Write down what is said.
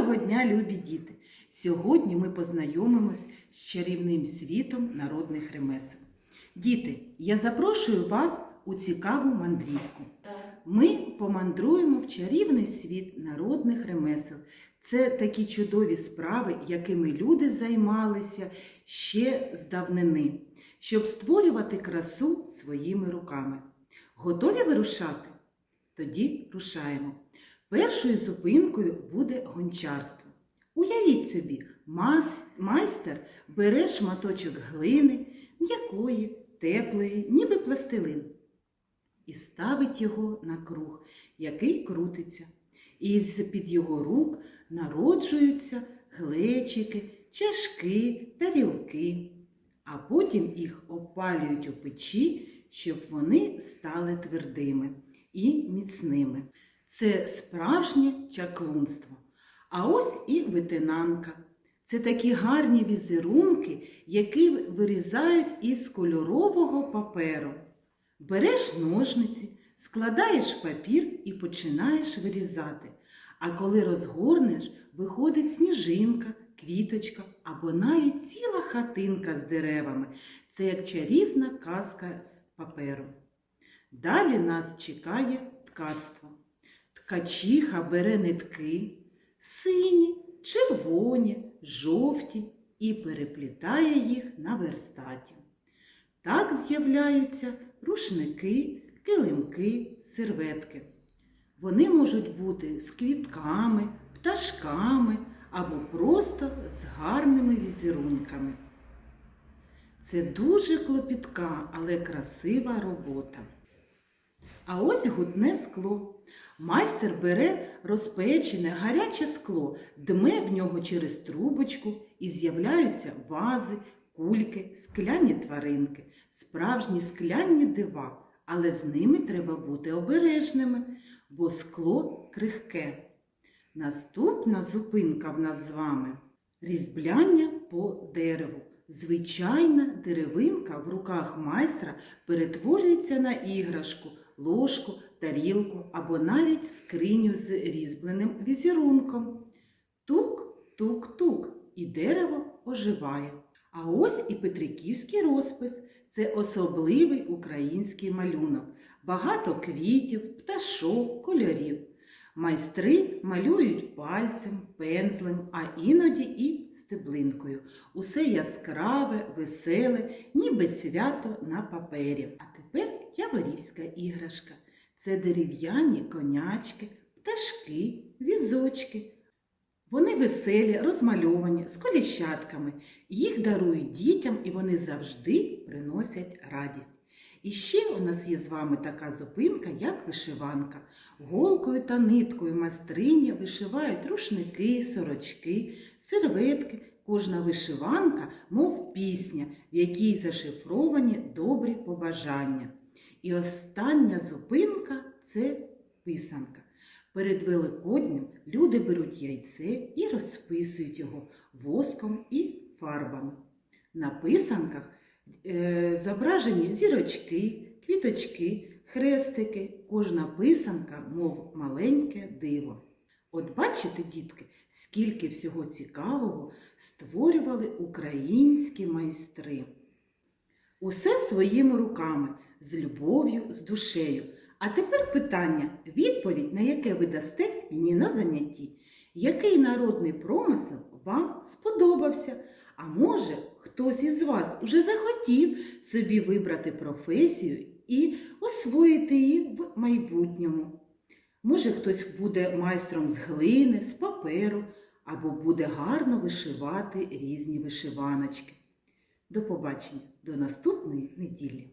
Доброго дня, любі діти! Сьогодні ми познайомимось з чарівним світом народних ремесел. Діти, я запрошую вас у цікаву мандрівку. Ми помандруємо в чарівний світ народних ремесел. Це такі чудові справи, якими люди займалися ще з давнини, щоб створювати красу своїми руками. Готові вирушати? Тоді рушаємо. Першою зупинкою буде гончарство. Уявіть собі, майстер бере шматочок глини, м'якої, теплої, ніби пластилин, і ставить його на круг, який крутиться. І з-під його рук народжуються глечики, чашки, тарілки, а потім їх опалюють у печі, щоб вони стали твердими і міцними. Це справжнє чаклунство. А ось і витинанка. Це такі гарні візерунки, які вирізають із кольорового паперу. Береш ножниці, складаєш папір і починаєш вирізати. А коли розгорнеш, виходить сніжинка, квіточка або навіть ціла хатинка з деревами. Це як чарівна казка з паперу. Далі нас чекає ткацтво. Ткачиха бере нитки сині, червоні, жовті і переплітає їх на верстаті. Так з'являються рушники, килимки, серветки. Вони можуть бути з квітками, пташками або просто з гарними візерунками. Це дуже клопітка, але красива робота. А ось гутне скло. Майстер бере розпечене гаряче скло, дме в нього через трубочку і з'являються вази, кульки, скляні тваринки, справжні скляні дива, але з ними треба бути обережними, бо скло крихке. Наступна зупинка в нас з вами різьбляння по дереву. Звичайна деревинка в руках майстра перетворюється на іграшку, ложку, тарілку або навіть скриню з різьбленим візерунком. Тук-тук-тук, і дерево оживає. А ось і Петриківський розпис це особливий український малюнок. Багато квітів, пташок, кольорів. Майстри малюють пальцем, пензлем, а іноді і стеблинкою. Усе яскраве, веселе, ніби свято на папері. Яворівська іграшка. Це дерев'яні конячки, пташки, візочки. Вони веселі, розмальовані, з коліщатками. Їх дарують дітям і вони завжди приносять радість. І ще у нас є з вами така зупинка, як вишиванка. Голкою та ниткою майстрині вишивають рушники, сорочки, серветки. Кожна вишиванка, мов пісня, в якій зашифровані добрі побажання. І остання зупинка це писанка. Перед Великоднем люди беруть яйце і розписують його воском і фарбами. На писанках е, зображені зірочки, квіточки, хрестики. Кожна писанка, мов маленьке диво. От бачите, дітки, скільки всього цікавого створювали українські майстри. Усе своїми руками, з любов'ю, з душею. А тепер питання, відповідь, на яке ви дасте мені на занятті. Який народний промисел вам сподобався? А може, хтось із вас уже захотів собі вибрати професію і освоїти її в майбутньому? Може, хтось буде майстром з глини, з паперу, або буде гарно вишивати різні вишиваночки. До побачення, до наступної неділі!